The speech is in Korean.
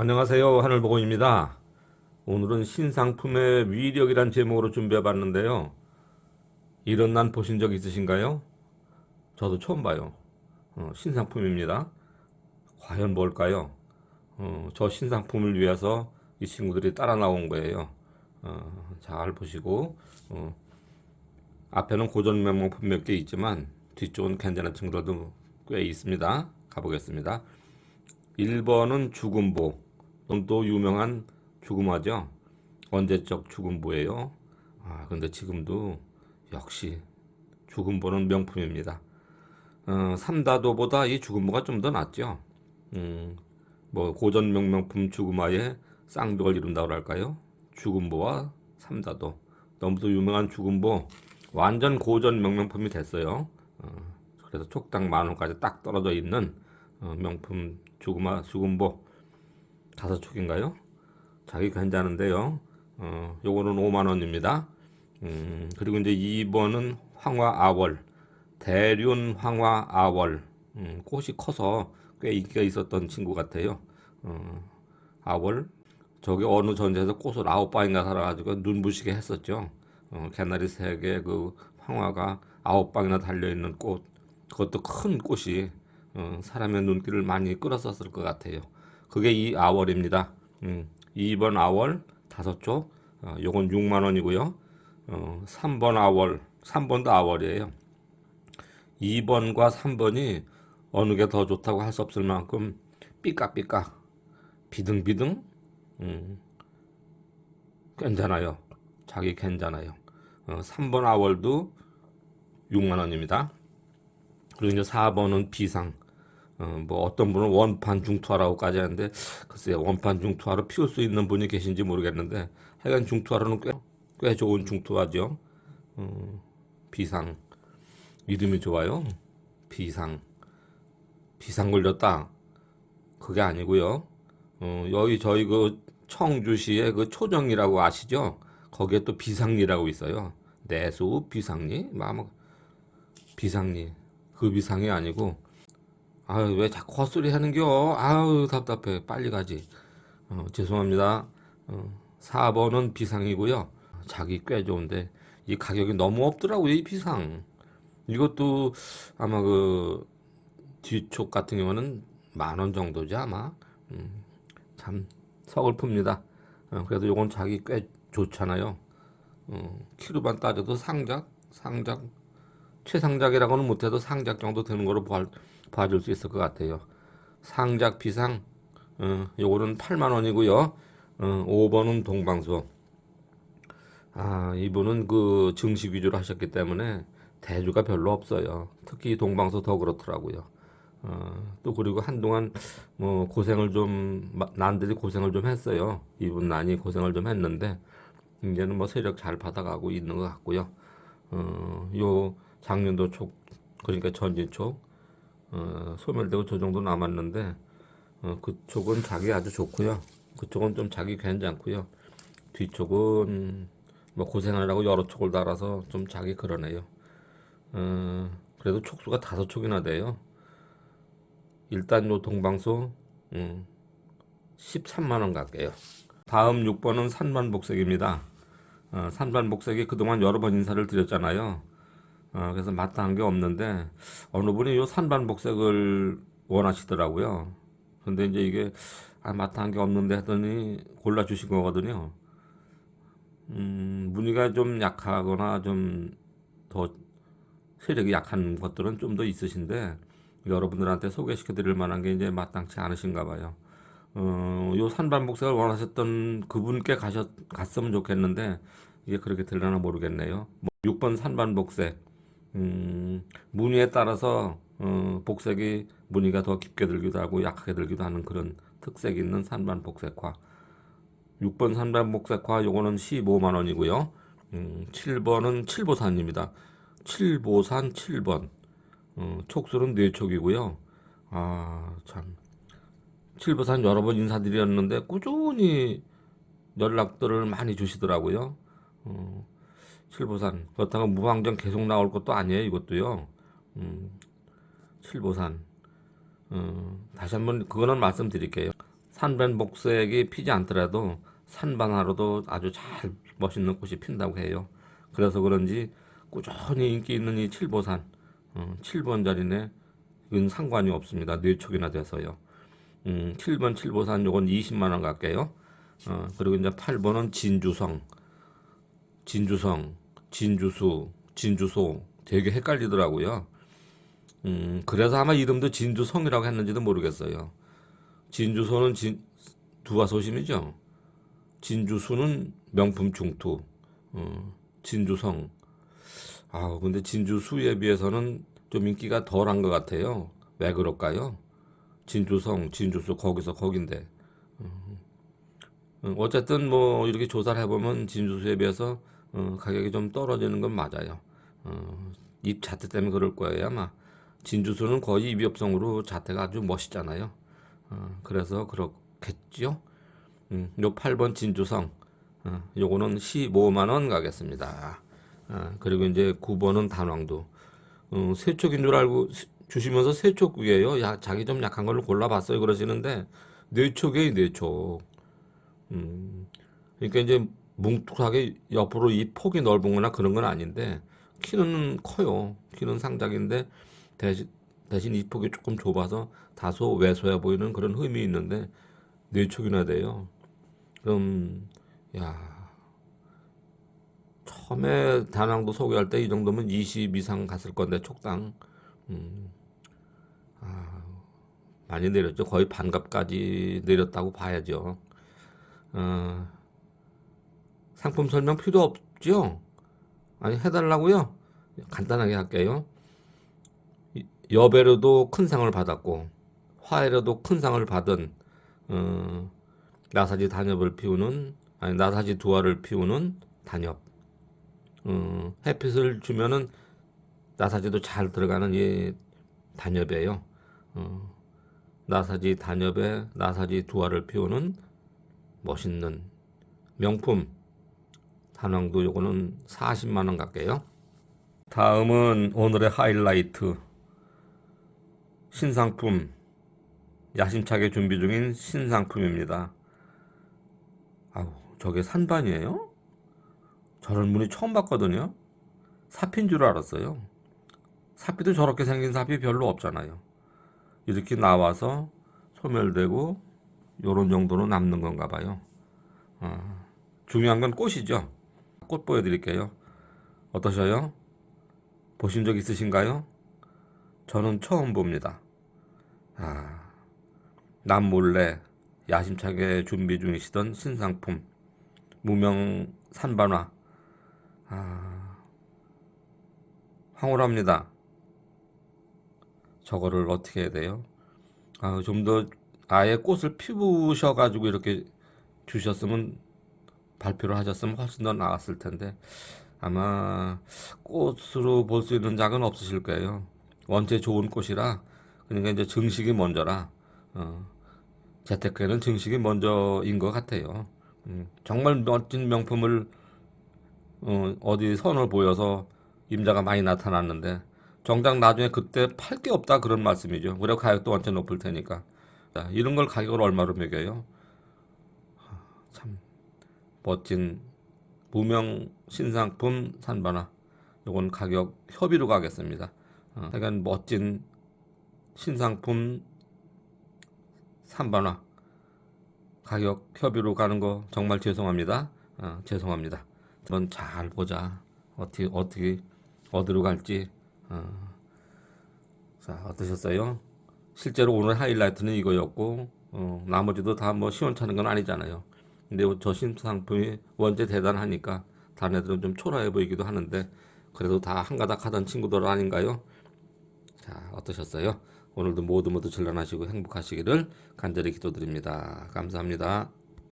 안녕하세요. 하늘보고입니다. 오늘은 신상품의 위력이란 제목으로 준비해 봤는데요. 이런 난 보신 적 있으신가요? 저도 처음 봐요. 어, 신상품입니다. 과연 뭘까요? 어, 저 신상품을 위해서 이 친구들이 따라 나온 거예요. 어, 잘 보시고 어, 앞에는 고전 명명품 몇 개 있지만 뒤쪽은 괜찮은 친구들도 꽤 있습니다. 가보겠습니다. 1번은 죽음보. 또 유명한 죽음화죠. 언제적 죽음보예요. 아, 근데 지금도 역시 죽음보는 명품입니다. 어, 삼다도보다 이 죽음보가 좀 더 낫죠. 음, 뭐 고전 명명품 죽음화의 쌍벽을 이룬다고 할까요? 죽음보와 삼다도. 너무도 유명한 죽음보 완전 고전 명명품이 됐어요. 어, 그래서 촉당 만 원까지 딱 떨어져 있는 어, 명품 죽음화 죽음보 다섯 촉인가요? 자기 괜찮은데요. 어, 요거는 5만 원입니다. 음, 그리고 이제 2번은 황화 아월 대륜 황화 아월 음, 꽃이 커서 꽤 인기가 있었던 친구 같아요. 어, 아월 저기 어느 전지에서 꽃을 아홉 방인가 살아가지고 눈부시게 했었죠. 어, 개나리 색의 그 황화가 아홉 방이나 달려 있는 꽃 그것도 큰 꽃이 어, 사람의 눈길을 많이 끌었었을 것 같아요. 그게 이 아월입니다. 음, 2번 아월 다섯 쪽, 어, 요건 6만 원이고요. 어, 3번 아월, 3번도 아월이에요. 2번과 3번이 어느 게 더 좋다고 할 수 없을 만큼 삐까삐까, 비등비등, 음, 괜찮아요. 자기 괜찮아요. 어, 3번 아월도 6만 원입니다. 그리고 이제 4번은 비상. 어, 뭐 어떤 분은 원판 중투하라고까지 하는데 글쎄요 원판 중투하로 피울 수 있는 분이 계신지 모르겠는데 하여간 중투하로는 꽤, 꽤 좋은 중투하죠. 어, 비상 이름이 좋아요. 비상 비상 걸렸다. 그게 아니고요. 어, 여기 저희 그 청주시의 그 초정이라고 아시죠? 거기에 또 비상리라고 있어요. 내수 비상리, 뭐 아마 비상리 그 비상이 아니고 아유 왜 자꾸 헛소리 하는겨? 아유 답답해. 빨리 가지. 어, 죄송합니다. 어, 4번은 비상이고요. 자기 꽤 좋은데 이 가격이 너무 없더라고요 이 비상. 이것도 아마 그 뒤쪽 같은 경우는 만 원 정도지 아마. 음, 참 서글픕니다. 어, 그래도 요건 자기 꽤 좋잖아요. 어, 키로만 따져도 상작 상작 최상작이라고는 못해도 상작 정도 되는 거로 봐, 봐줄 수 있을 것 같아요. 상작 비상, 어, 요거는 8만 원이고요. 어, 5번은 동방수. 아, 이분은 그 증식 위주로 하셨기 때문에 대주가 별로 없어요. 특히 동방수 더 그렇더라고요. 어, 또 그리고 한동안 뭐 고생을 좀 마- 난들이 고생을 좀 했어요. 이분 난이 고생을 좀 했는데 이제는 뭐 세력 잘 받아가고 있는 것 같고요. 어, 요 작년도 촉 그러니까 전진 촉 어, 소멸되고 저 정도 남았는데 어, 그쪽은 자기 아주 좋고요. 그쪽은 좀 자기 괜찮고요. 뒤쪽은 뭐 고생하느라고 여러 촉을 달아서 좀 자기 그러네요. 어, 그래도 촉수가 다섯 촉이나 돼요. 일단 요 동방소 음, 13만 원 갈게요. 다음 6번은 산반복색입니다. 어, 산반복색이 그동안 여러 번 인사를 드렸잖아요. 어, 그래서 마땅한 게 없는데 어느 분이 요 산반 복색을 원하시더라고요. 근데 이제 이게 아, 마땅한 게 없는데 했더니 골라 주신 거거든요. 음, 무늬가 좀 약하거나 좀 더 세력이 약한 것들은 좀 더 있으신데 여러분들한테 소개시켜 드릴 만한 게 이제 마땅치 않으신가 봐요. 어, 요 산반복색을 원하셨던 그분께 가셨, 갔으면 좋겠는데 이게 그렇게 되려나 모르겠네요. 뭐 6번 산반복색 음, 무늬에 따라서 어, 복색이 무늬가 더 깊게 들기도 하고 약하게 들기도 하는 그런 특색이 있는 산반 복색화. 6번 산반 복색화 요거는 15만 원이고요. 음, 7번은 칠보산입니다. 칠보산 7번. 어, 촉수는 4촉이고요. 아, 참. 칠보산 여러 번 인사드렸는데 꾸준히 연락들을 많이 주시더라고요. 어, 칠보산 그렇다고 무방전 계속 나올 것도 아니에요 이것도요 음, 칠보산 어, 다시 한번 그거는 말씀드릴게요 산반 복색이 피지 않더라도 산반화로도 아주 잘 멋있는 꽃이 핀다고 해요. 그래서 그런지 꾸준히 인기 있는 이 칠보산 어, 7번 자리네 이건 상관이 없습니다. 뇌촉이나 돼서요. 음, 7번 칠보산 요건 20만 원 갈게요. 어, 그리고 이제 8번은 진주성, 진주성, 진주수, 진주소 되게 헷갈리더라고요. 음, 그래서 아마 이름도 진주성이라고 했는지도 모르겠어요. 진주소는 진, 두화 소심이죠. 진주수는 명품 중투, 어, 진주성. 아, 근데 진주수에 비해서는 좀 인기가 덜한 것 같아요. 왜 그럴까요? 진주성, 진주수 거기서 거긴데. 어, 어쨌든 뭐 이렇게 조사를 해보면 진주수에 비해서 어, 가격이 좀 떨어지는 건 맞아요. 어, 입 자태 때문에 그럴 거예요 아마. 진주수는 거의 입엽성으로 자태가 아주 멋있잖아요. 어, 그래서 그렇겠죠. 음, 요 8번 진주성, 어, 요거는 15만 원 가겠습니다. 어, 그리고 이제 9번은 단왕도. 어, 세촉인 줄 알고 시- 주시면서 세촉국이에요. 야, 자기 좀 약한 걸로 골라봤어요. 그러시는데 뇌촉이에요, 뇌촉. 음, 그러니까 이제 뭉툭하게 옆으로 이 폭이 넓은 거나 그런 건 아닌데 키는 커요. 키는 상작인데 대신, 대신 이 폭이 조금 좁아서 다소 왜소해 보이는 그런 흠이 있는데 뇌촉이나 돼요. 그럼 야 처음에 다낭도 소개할 때 이 정도면 20 이상 갔을 건데 촉당 음, 아, 많이 내렸죠. 거의 반값까지 내렸다고 봐야죠. 어, 상품 설명 필요 없죠? 아니 해달라고요? 간단하게 할게요. 이- 여배로도 큰 상을 받았고 화해로도 큰 상을 받은 어, 나사지 단엽을 피우는 아니 나사지 두알을 피우는 단엽 어, 햇빛을 주면은 나사지도 잘 들어가는 이 단엽이에요. 어, 나사지 단엽에 나사지 두알을 피우는 멋있는 명품 단왕도 요거는 40만 원 갈게요. 다음은 오늘의 하이라이트 신상품 야심차게 준비 중인 신상품입니다. 아우 저게 산반이에요? 저런 무늬 처음 봤거든요. 사피인 줄 알았어요. 사피도 저렇게 생긴 사피 별로 없잖아요. 이렇게 나와서 소멸되고 요런 정도로 남는 건가 봐요. 어, 중요한 건 꽃이죠. 꽃 보여드릴게요. 어떠셔요? 보신 적 있으신가요? 저는 처음 봅니다. 아, 남 몰래 야심차게 준비 중이시던 신상품 무명 산반화 아, 황홀합니다. 저거를 어떻게 해야 돼요? 아, 좀 더 아예 꽃을 피우셔가지고 이렇게 주셨으면 발표를 하셨으면 훨씬 더 나았을 텐데 아마 꽃으로 볼 수 있는 작은 없으실 거예요. 원체 좋은 꽃이라 그러니까 이제 증식이 먼저라 어, 재테크에는 증식이 먼저인 것 같아요. 음, 정말 멋진 명품을 어, 어디 선을 보여서 임자가 많이 나타났는데 정작 나중에 그때 팔 게 없다 그런 말씀이죠. 그리고 가격도 원체 높을 테니까 자, 이런 걸 가격을 얼마로 매겨요? 아, 참 멋진 무명 신상품 산반화 요건 가격 협의로 가겠습니다. 어, 약간 멋진 신상품 산반화 가격 협의로 가는 거 정말 죄송합니다. 어, 죄송합니다. 한번 잘 보자. 어떻게 어떻게 어디로 갈지. 어. 자 어떠셨어요? 실제로 오늘 하이라이트는 이거였고 어, 나머지도 다 뭐 시원찮은 건 아니잖아요. 근데 저 신상품이 원체 대단하니까 다른 애들은 좀 초라해 보이기도 하는데 그래도 다 한가닥 하던 친구들 아닌가요? 자 어떠셨어요? 오늘도 모두 모두 전란하시고 행복하시기를 간절히 기도드립니다. 감사합니다.